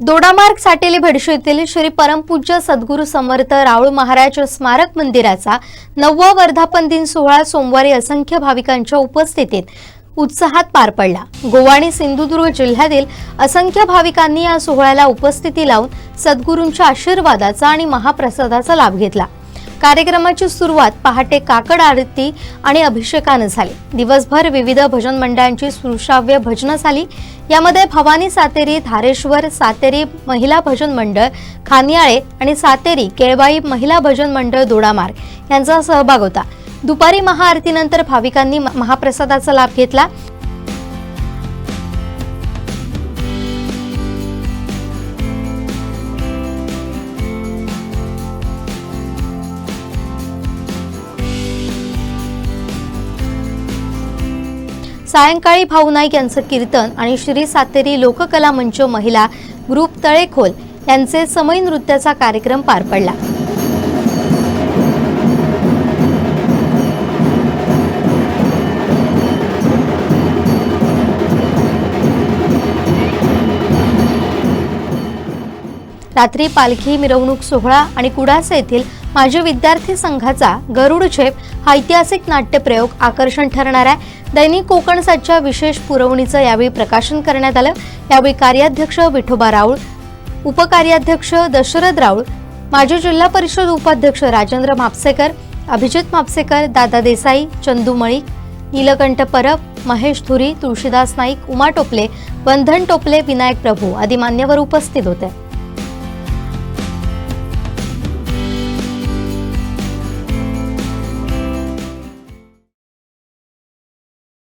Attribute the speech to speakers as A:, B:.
A: दोडामार्ग साटेली भडशी येथील श्री परमपूज्य सद्गुरू समर्थ राऊळ महाराज स्मारक मंदिराचा नववा वर्धापन दिन सोहळा सोमवारी असंख्य भाविकांच्या उपस्थितीत उत्साहात पार पडला. गोवा आणि सिंधुदुर्ग जिल्ह्यातील असंख्य भाविकांनी या सोहळ्याला उपस्थिती लावून सद्गुरूंच्या आशीर्वादाचा आणि महाप्रसादाचा लाभ घेतला. कार्यक्रमाची सुरुवात पहाटे काकड आरती आणि अभिषेकानं झाली. दिवसभर विविध भजन मंडळांची सुश्राव्य भजनं झाली. यामध्ये भवानी सातेरी धारेश्वर सातेरी महिला भजन मंडळ खानियाळे आणि सातेरी केळबाई महिला भजन मंडळ दोडामार्ग यांचा सहभाग होता. दुपारी महाआरतीनंतर भाविकांनी म- महाप्रसादाचा लाभ घेतला. सायंकाळी भाऊ नाईक यांचं कीर्तन आणि श्री सातेरी लोककला मंच महिला ग्रुप तळेखोल यांचे समय नृत्याचा कार्यक्रम पार पडला. रात्री पालखी मिरवणूक सोहळा आणि कुडासे येथील माजी विद्यार्थी संघाचा गरुड झेप हा ऐतिहासिक नाट्यप्रयोग आकर्षण ठरणार आहे. दैनिक कोकणसाच्या विशेष पुरवणीचं यावेळी प्रकाशन करण्यात आलं. यावेळी कार्याध्यक्ष विठोबा राऊळ उपकार्याध्यक्ष दशरथ राऊळ माजी जिल्हा परिषद उपाध्यक्ष राजेंद्र मापसेकर अभिजित मापसेकर दादा देसाई चंदू मळी नीलकंठ परब महेश धुरी तुळशीदास नाईक उमा टोपले बंधन टोपले विनायक प्रभू आदी मान्यवर उपस्थित होते.